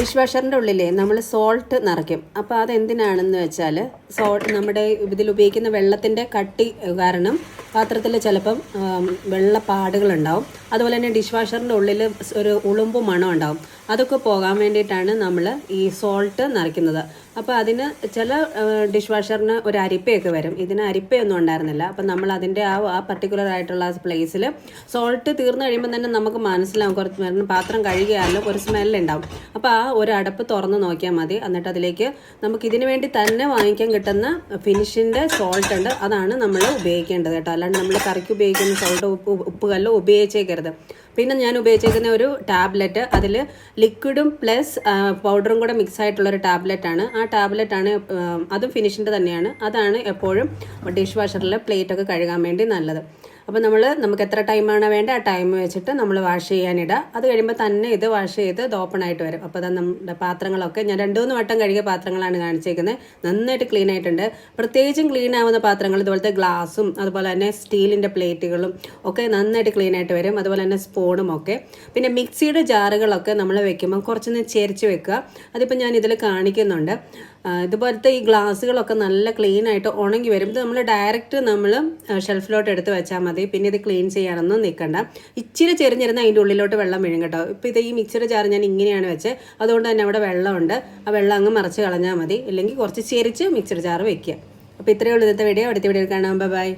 Dish വാഷറിന്റെ ഉള്ളിലേ നമ്മൾ salt നിറയ്ക്കും. അപ്പോൾ അതെന്തിനാണെന്ന് വെച്ചാൽ സോൾട്ട് നമ്മുടെ ഇതിൽ ഉപയോഗിക്കുന്ന വെള്ളത്തിന്റെ കട്ടി കാരണം പാത്രത്തിൽ ചിലപ്പം വെള്ളപ്പാടുകളുണ്ടാവും അതുപോലെ തന്നെ ഡിഷ് വാഷറിന്റെ ഉള്ളിൽ ഒരു ഉളുമ്പ് മണം ഉണ്ടാവും. അതൊക്കെ പോകാൻ വേണ്ടിയിട്ടാണ് നമ്മൾ ഈ സോൾട്ട് നിറയ്ക്കുന്നത്. അപ്പോൾ അതിന് ചില ഡിഷ് വാഷറിന് ഒരു അരിപ്പയൊക്കെ വരും. ഇതിന് അരിപ്പയൊന്നും ഉണ്ടായിരുന്നില്ല. അപ്പോൾ നമ്മൾ അതിന്റെ ആ ആ പർട്ടിക്കുലർ ആയിട്ടുള്ള പ്ലേസിൽ സോൾട്ട് തീർന്നു കഴിയുമ്പോൾ തന്നെ നമുക്ക് മനസ്സിലാവും. കുറച്ച് പാത്രം കഴുകിയാലും ഒരു സ്മെല്ലുണ്ടാവും അപ്പോൾ ആ ഒരു അടപ്പ് തുറന്ന് നോക്കിയാൽ മതി. എന്നിട്ട് അതിലേക്ക് നമുക്ക് ഇതിനു വേണ്ടി തന്നെ വാങ്ങിക്കാൻ കിട്ടുന്ന ഫിനിഷിന്റെ സോൾട്ട് ഉണ്ട്. അതാണ് നമ്മൾ ഉപയോഗിക്കേണ്ടത് കേട്ടോ. അല്ലാണ്ട് നമ്മൾ കറിക്ക് ഉപയോഗിക്കുന്ന സോൾട്ട് ഉപ്പ് ഉപ്പ് കല്ലോ ഉപയോഗിച്ചേക്കരുത്. പിന്നെ ഞാൻ ഉപയോഗിച്ചിരിക്കുന്ന ഒരു ടാബ്ലറ്റ് അതിൽ ലിക്വിഡും പ്ലസ് പൗഡറും കൂടെ മിക്സ് ആയിട്ടുള്ള ഒരു ടാബ്ലറ്റാണ്. ആ ടാബ്ലറ്റാണ് അതും ഫിനിഷിന്റെ തന്നെയാണ്. അതാണ് എപ്പോഴും ഡിഷ് വാഷറിൽ പ്ലേറ്റൊക്കെ കഴുകാൻ വേണ്ടി നല്ലത്. അപ്പോൾ നമ്മൾ നമുക്ക് എത്ര ടൈമാണ് വേണ്ടത് ആ ടൈം വെച്ചിട്ട് നമ്മൾ വാഷ് ചെയ്യാനിടുക അത് കഴിയുമ്പോൾ തന്നെ ഇത് വാഷ് ചെയ്ത് ഇത് ഓപ്പൺ ആയിട്ട് വരും. അപ്പോൾ അത് നമ്മുടെ പാത്രങ്ങളൊക്കെ. ഞാൻ രണ്ട് മൂന്ന് വട്ടം കഴുകിയ പാത്രങ്ങളാണ് കാണിച്ചിരിക്കുന്നത് നന്നായിട്ട് ക്ലീൻ ആയിട്ടുണ്ട്. പ്രത്യേകിച്ചും ക്ലീൻ ആവുന്ന പാത്രങ്ങൾ ഇതുപോലത്തെ ഗ്ലാസും അതുപോലെ തന്നെ സ്റ്റീലിന്റെ പ്ലേറ്റുകളും ഒക്കെ നന്നായിട്ട് ക്ലീൻ ആയിട്ട് വരും. അതുപോലെ തന്നെ സ്പൂണും ഒക്കെ പിന്നെ മിക്സിയുടെ ജാറുകളൊക്കെ നമ്മൾ വെക്കുമ്പോൾ കുറച്ചൊന്ന് ചേരിച്ച് വെക്കുക. അതിപ്പോൾ ഞാൻ ഇതിൽ കാണിക്കുന്നുണ്ട്. ഇതുപോലത്തെ ഈ ഗ്ലാസ്സുകളൊക്കെ നല്ല ക്ലീൻ ആയിട്ട് ഉണങ്ങി വരും. ഇത് നമ്മൾ ഡയറക്റ്റ് നമ്മൾ ഷെൽഫിലോട്ട് എടുത്ത് വെച്ചാൽ മതി. പിന്നെ ഇത് ക്ലീൻ ചെയ്യാനൊന്നും നിൽക്കണ്ട ഇച്ചിരി ചെറിഞ്ഞിരുന്ന അതിന്റെ ഉള്ളിലോട്ട് വെള്ളം വീഴും കേട്ടോ. ഇപ്പോൾ ഇത് ഈ മിക്സിയുടെ ജാർ ഞാൻ ഇങ്ങനെയാണ് വെച്ചത് അതുകൊണ്ട് തന്നെ അവിടെ വെള്ളമുണ്ട്. ആ വെള്ളം അങ്ങ് മറിച്ച് കളഞ്ഞാൽ മതി. ഇല്ലെങ്കിൽ കുറച്ച് ചെരിച്ച് മിക്സിയുടെ ജാർ വെക്കുക. അപ്പോൾ ഇത്രയേ ഉള്ളൂ ഇന്നത്തെ വീഡിയോ അടുത്ത വീഡിയോ കാണാം. ബൈ